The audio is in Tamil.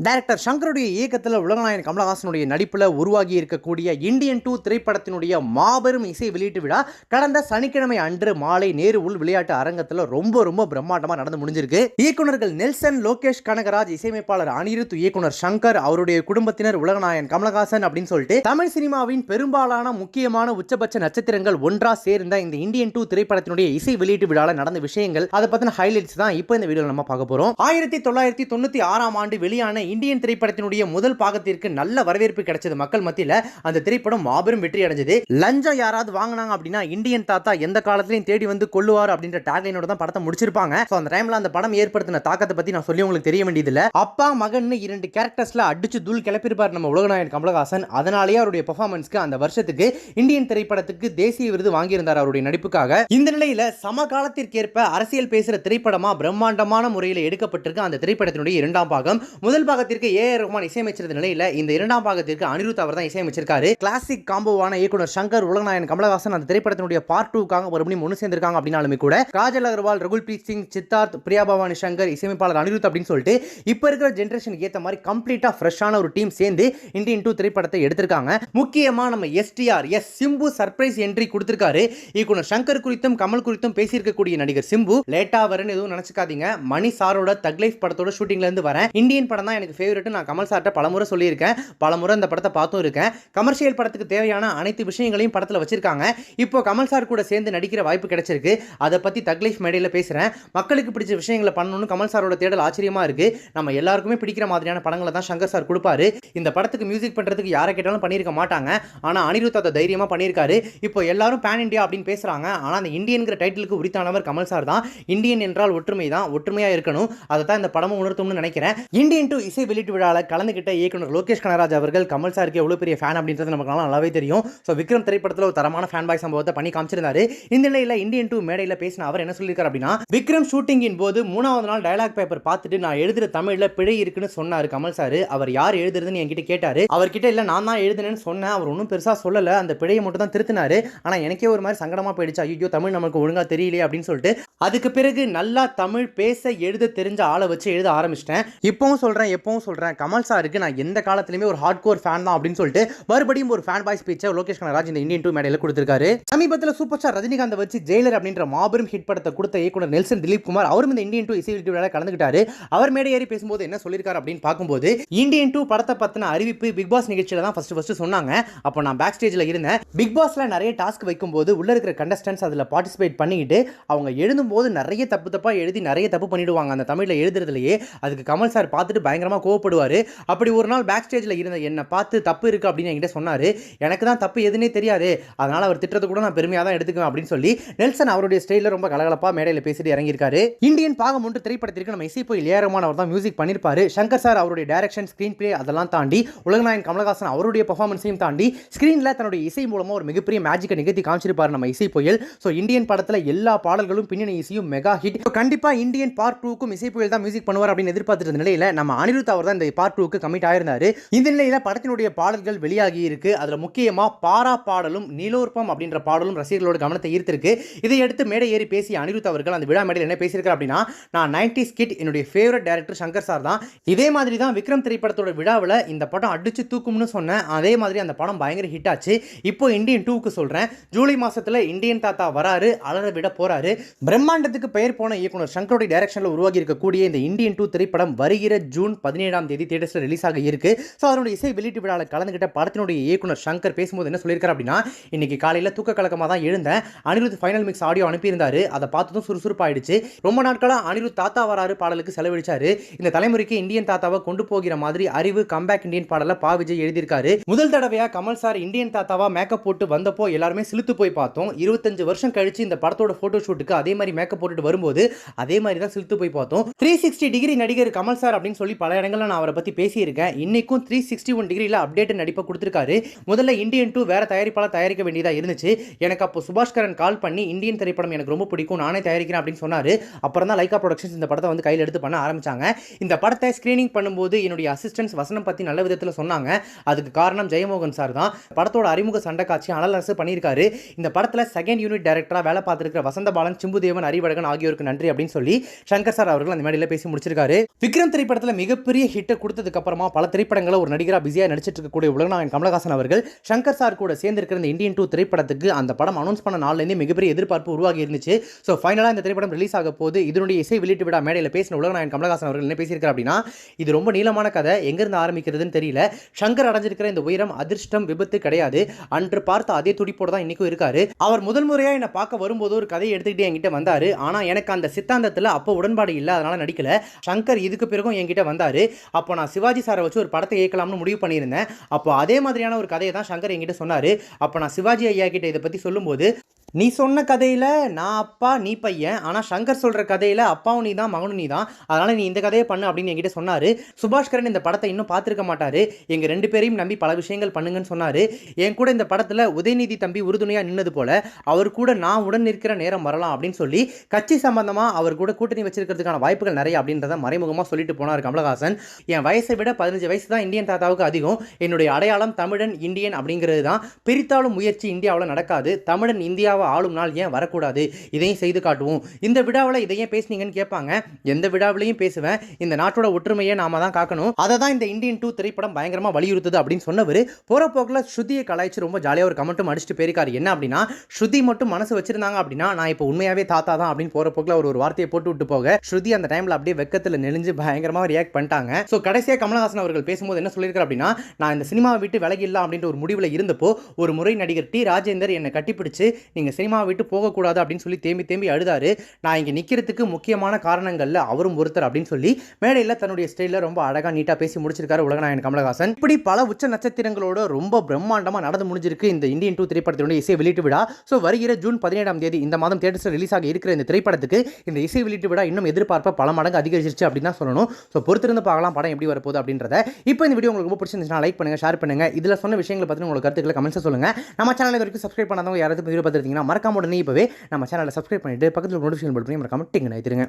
டைரக்டர் சங்கருடைய இயக்கத்தில் உலகநாயகன் கமலஹாசனுடைய நடிப்பில் உருவாகி இருக்கக்கூடிய இந்தியன் டூ திரைப்படத்தினுடைய மாபெரும் இசை வெளியீட்டு விழா கடந்த சனிக்கிழமை அன்று மாலை நேரு உள் விளையாட்டு அரங்கத்தில் ரொம்ப ரொம்ப பிரம்மாண்டமாக நடந்து முடிஞ்சிருக்கு. இயக்குநர்கள் நெல்சன் லோகேஷ் கனகராஜ் இசையமைப்பாளர் அனிருத் இயக்குனர் சங்கர் அவருடைய குடும்பத்தினர் உலகநாயகன் கமலஹாசன் அப்படின்னு சொல்லிட்டு தமிழ் சினிமாவின் பெரும்பாலான முக்கியமான உச்சபட்ச நட்சத்திரங்கள் ஒன்றா சேர்ந்த இந்த இந்தியன் டூ திரைப்படத்தினுடைய இசை வெளியீட்டு விழாவில் நடந்த விஷயங்கள் அதை பற்றின ஹைலைட்ஸ் தான் இப்போ இந்த வீடியோவில் நம்ம பார்க்க போகிறோம் ஆயிரத்தி தொள்ளாயிரத்தி தொண்ணூற்றி ஆறாம் ஆண்டு வெளியான இந்தியன் திரைப்படத்தினுடைய முதல் பாகத்திற்கு நல்ல வரவேற்பு கிடைச்சது மக்கள் மத்தியில். அந்த திரைப்படம் மாபெரும் வெற்றி அடைஞ்சது. லஞ்சம் யாராவது வாங்கினாங்க அப்படின்னா இந்தியன் தாத்தா எந்த காலத்திலையும் தேடி வந்து கொள்ளுவார் அப்படின்ற டேக்லைனோட தான் படத்தை முடிச்சிருப்பாங்க. ஸோ அந்த டைம்ல அந்த படம் ஏற்படுத்தின தாக்கத்தை பத்தி நான் சொல்லி உங்களுக்கு தெரிய வேண்டியதில்ல. அப்பா மகன் இரண்டு கேரக்டர்ஸ்ல அடிச்சு தூள் கிளப்பிருப்பார் நம்ம உலகநாயகன் கமலஹாசன். அதனாலேயே அவருடைய பெர்ஃபார்மன்ஸ்க்கு அந்த வருஷத்துக்கு இந்தியன் திரைப்படத்துக்கு தேசிய விருது வாங்கியிருந்தார் அவருடைய நடிப்புக்காக. இந்த நிலையில சமகாலத்திற்கேற்ப அரசியல் பேசுற திரைப்படமா பிரம்மாண்டமான முறையில் எடுக்கப்பட்டிருக்க அந்த திரைப்படத்தினுடைய இரண்டாம் பாகம். முதல் பாகத்திற்கு ஏ ரஹ்மான் இசையமைச்சிருந்த நிலையில இந்த இரண்டாம் பாகத்திற்கு அனிருத் அவர் தான் இசையமைச்சிருக்காரு. கிளாசிக் காம்போவான இயக்குனர் சங்கர் உலகநாயன் கமலஹாசன் அந்த திரைப்படத்தினுடைய பார்ட் டூக்காக மறுபடியும் ஒன்று சேர்ந்திருக்காங்க அப்படின்னாலுமே கூட காஜல் அகர்வால் ரகுல் பிரீத் சிங் சித்தார்த் பிரியா பவானி சங்கர் இசையமைப்பாளர் அனிருத் அப்படின்னு சொல்லிட்டு இப்போ இருக்கிற ஜென்ரேஷனுக்கு ஏற்ற மாதிரி கம்ப்ளீட்டாக ஃப்ரெஷ்ஷான ஒரு டீம் சேர்ந்து இண்டியன் டூ திரைப்படத்தை எடுத்திருக்காங்க. முக்கியமாக நம்ம STR S Simbu surprise entry கொடுத்திருக்காரு. இயக்குனர் சங்கர் குறித்தும் கமல் குறித்தும் பேசியிருக்கக்கூடிய நடிகர் சிம்பு லேட்டாக வரேன்னு எதுவும் நினச்சிக்காதீங்க. மணி சாரோட தக் லைஃப் படத்தோட ஷூட்டிங்லேருந்து வரேன். இந்தியன் படம் தான் எனக்கு ஃபேவரட் நான் கமல் சார்கிட்ட பலமுறை சொல்லியிருக்கேன். பலமுறை இந்த படத்தை பார்த்தும் இருக்கேன். கமர்ஷியல் படத்துக்கு தேவையான அனைத்து விஷயங்களையும் படத்தில் வச்சிருக்காங்க. இப்போ கமல் சார் கூட சேர்ந்து நடிக்கிற வாய்ப்பு கிடைச்சிருக்கு. அதை பற்றி தக்லைஃப் மேடையில் பேசுகிறேன் மக்களுக்கு பிடிச்ச விஷயங்களை பண்ணணும்னு கமல் சாரோட தேடல் ஆச்சரியமா இருக்கு. நம்ம எல்லாருக்குமே பிடிக்கிற மாதிரியான படங்களை தான் சங்கர் சார் கொடுப்பாரு. இந்த படத்துக்கு மியூசிக் பண்ணுறதுக்கு யாரை கேட்டாலும் பண்ணியிருக்க மாட்டாங்க. ஆனால் அனிருத் அதை தைரியமாக பண்ணியிருக்காரு. இப்போ எல்லாரும் பேன் இந்தியா அப்படின்னு பேசுகிறாங்க ஆனால் அந்த இந்தியன்கிற டைட்டிலுக்கு உரித்தானவர் கமல் சார் தான். இந்தியன் என்றால் ஒற்றுமை தான். ஒற்றுமையாக இருக்கணும். அதை தான் இந்த படமும் உணர்த்தும்னு நினைக்கிறேன். இந்தியன் டூ இசை வெளியீட்டு விழாவில் கலந்துக்கிட்ட இயக்குனர் லோகேஷ் கனராஜ் அவர்கள் கமல் சாருக்கு எவ்வளோ பெரிய ஃபேன் அப்படின்றது நமக்கு நல்லாவே தெரியும். ஸோ விக்ரம் திரைப்படத்தில் ஒரு தரமான ஃபேன் பாய் சம்பவத்தை பண்ணி காமிச்சிருந்தாரு. இந்த நிலையில் இந்தியன் டூ மேடையில் பேசின அவர் என்ன சொல்லியிருக்காரு அப்படின்னா விக்ரம் ஷூட்டிங்கின் போது மூணாவது நாள் டயலாக் பேப்பர் பார்த்துட்டு நான் எழுதுகிற தமிழில் பிழை இருக்குன்னு சொன்னார் கமல் சார் அவர் யார் எழுதுறதுன்னு என்கிட்ட கேட்டார். அவர்கிட்ட இல்லை நான் தான் எழுதுனேன்னு சொன்னேன். அவர் ஒன்றும் பெருசாக சொல்லலை. அந்த பிழையை மட்டும் தான் திருத்தினாரு. ஆனால் எனக்கே ஒரு மாதிரி சங்கடமாக போயிடுச்சு. ஐயோ தமிழ் நமக்கு ஒழுங்காக தெரியலையே அப்படின்னு சொல்லிட்டு அதுக்கு பிறகு நல்லா தமிழ் பேச எழுத தெரிஞ்ச ஆளை வச்சு எழுத ஆரம்பிச்சிட்டேன். இப்போவும் சொல்கிறேன் எப்பவும் சொல்கிறேன் கமல் சாருக்கு நான் எந்த காலத்துலையுமே ஒரு ஹார்ட் கோர் ஃபேன் தான் அப்படின்னு சொல்லிட்டு மறுபடியும் ஒரு ஃபேன் பாய் ஸ்பீச்சை லோகேஷ் கனராஜ் இந்த இந்தியன் டூ மேடையில் கொடுத்துருக்காரு. சமீபத்தில் சூப்பர் ஸ்டார் ரஜினிகாந்த் வச்சு ஜெயிலர் அப்படின்ற மாபெரும் ஹிட் படத்தை கொடுத்த இயக்குனர் நெல்சன் திலீப் குமார் அவரும் இந்த இந்தியன் டூ இசை விழாவில் கலந்துக்கிட்டாரு அவர் மேடை ஏறி பேசும்போது என்ன சொல்லியிருக்காரு அப்படின்னு பார்க்கும்போது இந்தியன் டூ படத்தை பற்றின அறிவிப்பு பிக் பாஸ் நிகழ்ச்சியில் தான் ஃபர்ஸ்ட் ஃபஸ்ட்டு சொன்னாங்க. அப்போ நான் பேக் ஸ்டேஜில் இருந்தேன் பிக் பாஸில் நிறைய டாஸ்க் வைக்கும்போது உள்ள இருக்கிற கண்டஸ்டன்ஸ் அதில் பார்ட்டிசிபேட் பண்ணிக்கிட்டு அவங்க எழுதும்போது நிறைய தப்பு தப்பாக எழுதி நிறைய தப்பு பண்ணிடுவாங்க. அந்த தமிழில் எழுதுறதுலையே அதுக்கு கமல் சார் பார்த்துட்டு பயங்கரமாக கோவப்படுவார். அப்படி ஒரு நாள் பேக் ஸ்டேஜில் இருந்த என்னை பார்த்து தப்பு இருக்குது அப்படின்னு என்கிட்ட சொன்னார். எனக்கு தான் தப்பு எதுனே தெரியாது. அதனால் அவர் திட்டத்தை கூட நான் பெருமையாக தான் எடுத்துக்குவேன் அப்படின்னு சொல்லி நெல்சன் அவருடைய ஸ்டைலில் ரொம்ப கலகலப்பாக மேடையில் பேசிட்டு இறங்கியிருக்காரு. இந்தியன் பாகம் ஒன்று திரைப்படத்திற்கு நம்ம இசை போய் ஏறமான அவர் தான் மியூசிக் பண்ணியிருப்பாரு சங்கர் சார் அவருடைய டைரக்ஷன் ஸ்க்ரீன் பிளே அதெல்லாம் தாண்டி உலகநாயன் கமலஹாசன் அவருடைய பர்ஃபார்மன்ஸையும் தாண்டி ஸ்க்ரீனில் தன்னுடைய இசை மூலமாக ஒரு மிகப்பெரிய மேஜிக்கை நிகழ்த்தி காமிச்சிருப்பார் நம்ம இசை புயல். ஸோ இந்தியன் படத்தில் எல்லா பாடல்களும் பின்னணி இசையும் மெகா ஹிட் கண்டிப்பாக இந்தியன் பார்ட் டூக்கும் இசை புயல் தான் மியூசிக் பண்ணுவார் அப்படின்னு எதிர்பார்த்துட்டு நிலையில் நம்ம அனிருத் அவர் தான் இந்த பார்ட் டூக்கு கமிட் ஆயிருந்தாரு. இந்த நிலையில் படத்தினுடைய பாடல்கள் வெளியாகி இருக்கு. அதில் முக்கியமாக பாரா பாடலும் நீலோர்பம் அப்படின்ற பாடலும் ரசிகர்களோட கவனத்தை ஈர்த்திருக்கு. இதை அடுத்து மேடை ஏறி பேசிய அனிருத் அவர்கள் அந்த விழா மேடையில் என்ன பேசியிருக்காரு அப்படின்னா நான் நைன்டி ஸ்கிட் என்னுடைய ஃபேவரட் டேரக்டர் சங்கர் சார் தான். இதே மாதிரி தான் விக்ரம் திரைப்படத்தோட விழாவில் இந்த படம் அடிச்சு தூக்கும்னு சொன்னேன் அதே மாதிரி அந்த படம் பயங்கர ஹிட் ஆச்சு. இப்போ இந்தியன் டூக்கு சொல்கிறேன் ஜூலை மாதத்தில் இந்தியன் தாத்தா வராரு அலற விட போகிறாரு பிரம்மாண்டத்துக்கு பெயர் போன இயக்குனர் சங்கருடைய டைரக்ஷனில் உருவாகி இருக்கக்கூடிய இந்த இந்தியன் டூ திரைப்படம் வருகிற ஜூன் பதினேழாம் தேதி தேட்டர்ஸில் ரிலீஸ் ஆக இருக்கு. ஸோ அதனுடைய இசை வெளியீட்டு விழாவில் கலந்துகிட்ட படத்தினுடைய இயக்குனர் சங்கர் பேசும்போது என்ன சொல்லியிருக்காரு அப்படின்னா இன்னைக்கு காலையில் தூக்க கலக்கமாக தான் எழுந்தேன். அனிருத் ஃபைனல் மிக்ஸ் ஆடியோ அனுப்பியிருந்தாரு. அதை பார்த்ததும் சுறுசுறுப்பாயிடுச்சு. ரொம்ப நாட்களாக அனிருத் தாத்தா வராரு பாடலுக்கு செலவழிச்சாரு. இந்த தலைமுறைக்கு இந்தியன் தாத்தாவை கொண்டு போகிற மாதிரி அறிவு கம்பேக் இந்தியன் பாடலை பா விஜய் எழுதியிருக்காரு. முதல் தடவையா கமல் சார் இந்தியன் தாத்தாவா மேக்கப் போட்டு வந்தப்போ எல்லாருமே சிலுத்து போய் பார்த்தோம். இருபத்தஞ்சு வருஷம் கழிச்சு இந்த படத்தோட போட்டோ ஷூட்டுக்கு அதே மாதிரி மேக்கப் போட்டுட்டு வரும்போது அதே மாதிரி தான் சிலுத்து போய் பார்த்தோம். த்ரீ சிக்ஸ்டி டிகிரி நடிகர் கமல் சார் அப்படின்னு சொல்லி பல இடங்களில் நான் அவரை பற்றி பேசியிருக்கேன். இன்றைக்கும் த்ரீ சிக்ஸ்டி ஒன் டிகிரியில் அப்டேட் நடிப்பை கொடுத்துருக்காரு. முதல்ல இந்தியன் டூ வேற தயாரிப்பாளர் தயாரிக்க வேண்டியதாக இருந்துச்சு. எனக்கு அப்போ சுபாஷ்கரன் கால் பண்ணி இந்தியன் திரைப்படம் எனக்கு ரொம்ப பிடிக்கும் நானே தயாரிக்கிறேன் அப்படின்னு சொன்னார். அப்புறம் தான் லைக்கா ப்ரொடக்ஷன்ஸ் இந்த படத்தை வந்து கையில் எடுத்து பண்ண ஆரம்பிச்சாங்க. இந்த படத்தை ஸ்க்ரீனிங் பண்ணும்போது என்னுடைய அசிஸ்டன்ஸ் வசனம் பற்றி நல்ல விதத்தில் சொன்னாங்க. அதுக்கு காரணம் ஜெயமோகன் சார் தான். படத்தோட அறிமுக சண்டை காட்சி அனலரசு பண்ணியிருக்காரு. இந்த படத்தில் செகண்ட் யூனிட் டைரக்டராக வேலை பார்த்துருக்கிற வசந்த பாலன் சிம்புதேவன் அறிவழகன் ஆகியோருக்கு நன்றி அப்படின்னு சொல்லி சங்கர் சார் அவர்கள் அந்த மேடையில் பேசி முடிச்சிருக்காரு. விக்ரம் திரைப்படத்தில் மிக மிகப்பெரிய ஹிட்டை கொடுத்ததுக்கப்புறமா பல திரைப்படங்களை ஒரு நடிகராக பிஸியாக நடிச்சிட்டு இருக்கக்கூடிய உலகநாயகன் கமலஹாசன் அவர்கள் சங்கர் சார் கூட சேர்ந்திருக்கிற இந்த இந்தியன் டூ திரைப்படத்துக்கு அந்த படம் அனௌன்ஸ் பண்ண நாள்லேருந்தே மிகப்பெரிய எதிர்பார்ப்பு உருவாகி இருந்துச்சு. ஸோ ஃபைனலாக இந்த திரைப்படம் ரிலீஸ் ஆக போது இதனுடைய இசை வெளியிட்டு விடா மேடையில் பேசின உலகநாயகன் கமலஹாசன் அவர்கள் என்ன பேசியிருக்காரு அப்படின்னா இது ரொம்ப நீளமான கதை எங்கேருந்து ஆரம்பிக்கிறதுன்னு தெரியல. சங்கர் அடைஞ்சிருக்கிற இந்த உயரம் அதிர்ஷ்டம் விபத்து கிடையாது. அன்று பார்த்த அதே துடிப்போடு தான் இன்னைக்கும் இருக்காரு. அவர் முதல் முறையாக என்னை பார்க்க வரும்போது ஒரு கதையை எடுத்துக்கிட்டு என்கிட்ட வந்தார். ஆனால் எனக்கு அந்த சித்தாந்தத்தில் அப்போ உடன்பாடு இல்லை அதனால் நடிக்கல. சங்கர் இதுக்கு பிறகும் என்கிட்ட வந்தார். அப்போ நான் சிவாஜி சாரை வச்சு ஒரு படத்தை இயக்கலாம்னு முடிவு பண்ணியிருந்தேன். அப்போ அதே மாதிரியான ஒரு கதையை தான் சங்கர் என்கிட்ட சொன்னார். அப்போ நான் சிவாஜி ஐயா கிட்ட இதை பற்றி சொல்லும்போது நீ சொன்ன கதையில் நான் அப்பா நீ பையன் ஆனால் சங்கர் சொல்கிற கதையில் அப்பாவும் நீ தான் மகனும் நீ தான் அதனால் நீ இந்த கதையை பண்ணு அப்படின்னு என்கிட்ட சொன்னார். சுபாஷ்கரன் இந்த படத்தை இன்னும் பார்த்துருக்க மாட்டார். எங்கள் ரெண்டு பேரையும் நம்பி பல விஷயங்கள் பண்ணுங்கன்னு சொன்னார். என் கூட இந்த படத்தில் உதயநிதி தம்பி உறுதுணையாக நின்னது போல் அவர் கூட நான் உடன் நிற்கிற நேரம் வரலாம் அப்படின்னு சொல்லி கட்சி சம்பந்தமாக அவர் கூட கூட்டணி வச்சிருக்கிறதுக்கான வாய்ப்புகள் நிறைய அப்படின்றத மறைமுகமாக சொல்லிட்டு போனார் கமலஹாசன். என் வயசை விட பதினஞ்சு வயசு தான் இந்தியன் தாத்தாவுக்கு அதிகம். என்னுடைய அடையாளம் தமிழன் இந்தியன் அப்படிங்கிறது தான். பிரித்தாளும் முயற்சி இந்தியாவில் நடக்காது. தமிழன் இந்தியா இந்தியாவை ஆளும் நாள் ஏன் வரக்கூடாது? இதையும் செய்து காட்டுவோம். இந்த விழாவில் இதையும் பேசுனீங்கன்னு கேட்பாங்க. எந்த விழாவிலையும் பேசுவேன். இந்த நாட்டோட ஒற்றுமையை நாம தான் காக்கணும். அதை தான் இந்த இந்தியன் டூ திரைப்படம் பயங்கரமாக வலியுறுத்துது அப்படின்னு சொன்னவர். போகிற போக்கில் ஸ்ருதியை கலாய்ச்சி ரொம்ப ஜாலியாக ஒரு கமெண்ட்டும் அடிச்சுட்டு போயிருக்காரு. என்ன அப்படின்னா ஸ்ருதி மட்டும் மனசு வச்சிருந்தாங்க அப்படின்னா நான் இப்போ உண்மையாகவே தாத்தா தான் அப்படின்னு போகிற போக்கில் அவர் ஒரு வார்த்தையை போட்டு விட்டு போக ஸ்ருதி அந்த டைமில் அப்படியே வெக்கத்தில் நெளிஞ்சு பயங்கரமாக ரியாக்ட் பண்ணிட்டாங்க. ஸோ கடைசியாக கமலஹாசன் அவர்கள் பேசும்போது என்ன சொல்லியிருக்காரு அப்படின்னா நான் இந்த சினிமாவை விட்டு விலகிடலாம் அப்படின்ற ஒரு முடிவில் இருந்தப்போ ஒரு முறை நடிகர் டி. ராஜேந்தர் என்னை கட்டிப்பிடிச்சு நீங்கள் சினிமாவை விட்டு போகக்கூடாது அப்படின்னு சொல்லி தேம்பி தேம்பி அழுதாரு. நான் இங்கே நிற்கிறதுக்கு முக்கியமான காரணங்களில் அவரும் ஒருத்தர் அப்படின்னு சொல்லி மேடையில் தன்னுடைய ஸ்டைலில் ரொம்ப அழகாக நீட்டாக பேசி முடிச்சிருக்காரு உலகநாயகன் கமலஹாசன். இப்படி பல உச்ச நட்சத்திரங்களோட ரொம்ப பிரம்மாண்டமாக நடந்து முடிஞ்சிருக்கு இந்த இந்தியன் டூ திரைப்படத்தினுடைய இசை வெளியீட்டு விழா. ஸோ வருகிற ஜூன் பதினேழாம் தேதி இந்த மாதம் தேட்டர்ஸில் ரிலீஸ் ஆக இருக்கிற இந்த திரைப்படத்துக்கு இந்த இசை வெளியீட்டு விழா இன்னும் எதிர்பார்ப்ப பல மடங்கு அதிகரிச்சிருச்சு அப்படின்னு தான் சொல்லணும். ஸோ பொறுத்திருந்து பார்க்கலாம் படம் எப்படி வரப்போகுது அப்படின்றத. இப்போ இந்த வீடியோ உங்களுக்கு ரொம்ப பிடிச்சிருந்துச்சுன்னா லைக் பண்ணுங்க ஷேர் பண்ணுங்க. இதில் சொன்ன விஷயங்களை பற்றி உங்களுக்கு கருத்துக்களை கமெண்ட்ஸ் சொல்லுங்கள் நம்ம சேனல் இது வரைக்கும் சப்ஸ்கிரைப் பண்ணாதவங்க யாராவது வீடியோ பார்த்துருந்தீங்கன்னா மறக்காம உடனே இப்போவே நம்ம சேனலை சப்ஸ்கிரைப் பண்ணிட்டு பக்கத்தில் நோட்டிஃபிகேஷன் பட்டன் மறக்காம டிங்கு நினைத்துருங்க